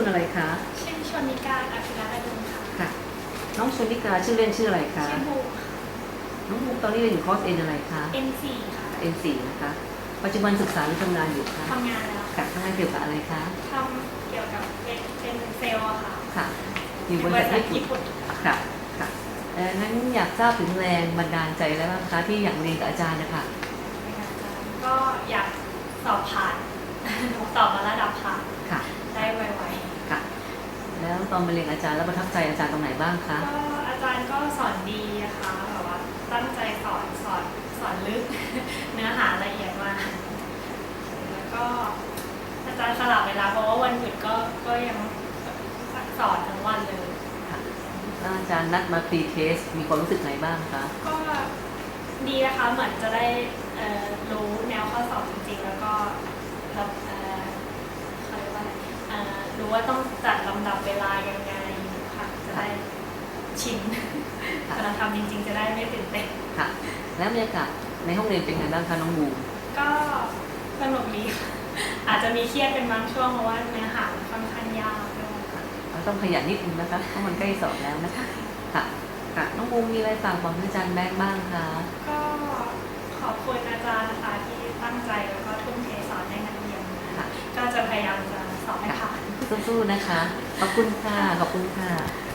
คุณอะไรคะชื่อชนิการอภิรัตน์อดุลค่ะค่ะ น้องชนิกาชื่อเล่นชื่ออะไรคะชื่อบูค่ะน้องบูมตอนนี้เรียนอยู่คอร์สเอ็นอะไรคะ N4 ค่ะ N4 นะคะ ปัจจุบันศึกษาหรือทำงานอยู่คะทำงานแล้วค่ะทำงานเกี่ยวกับอะไรคะทำเกี่ยวกับเป็นเป็นเซลล์อะค่ะค่ะ อยู่บริษัทญี่ปุ่นค่ะค่ะเอ่องั้นอยากทราบถึงแรงบันดาลใจแล้วบ้างคะที่อยากเรียนกับอาจารย์นะคะเป็นอาจารย์ก็อยากสอบผ่าน สอบมาระดับผ่าน ค่ะ ได้ไว ค่ะ แล้ว ตอนมาเรียนอาจารย์แล้วประทับใจอาจารย์ตรงไหนบ้างคะๆก็อาจารย์ก็สอนดีนะคะแบบว่าตั้งใจสอนสอนสอนลึก เนื้อหาละเอียดมากแล้วก็อาจารย์สลับเวลาเพราะว่าวันหยุดก็ก็ยังสอนทั้งวันเลยค่ะแล้วอาจารย์นัดมาพรีเทส มีความรู้สึกไงบ้างคะก็ดีนะคะเหมือนจะได้เอ่อรู้แนวข้อสอบจริงๆ แล้วก็รับเอ่อเขาเรียกว่าอะไรเอ่อ รู้ว่าต้องจัดลำดับเวลายังไงค่ะจะได้ชินค่ะเวลาทำจริง ๆ จะได้ไม่ตื่นเต้นค่ะ แล้วบรรยากาศในห้องเรียนเป็นไงบ้างคะน้องบูมก็สนุกดีค่ะอาจจะมีเครียดเป็นบางช่วงเพราะว่าเนื้อหามันค่อนข้างยากด้วยค่ะเราต้องขยันนิดนึงนะคะเพราะมันใกล้สอบแล้วนะคะค่ะค่ะน้องบูมมีอะไรฝากบอกอาจารย์แบงค์บ้างคะก็ขอบคุณอาจารย์นะคะที่ตั้งใจแล้วก็ทุ่มเทสอนให้นักเรียนนะคะค่ะก็จะพยายามจะสอบให้ผ่าน สู้ๆนะคะ ขอบคุณค่ะ ขอบคุณค่ะ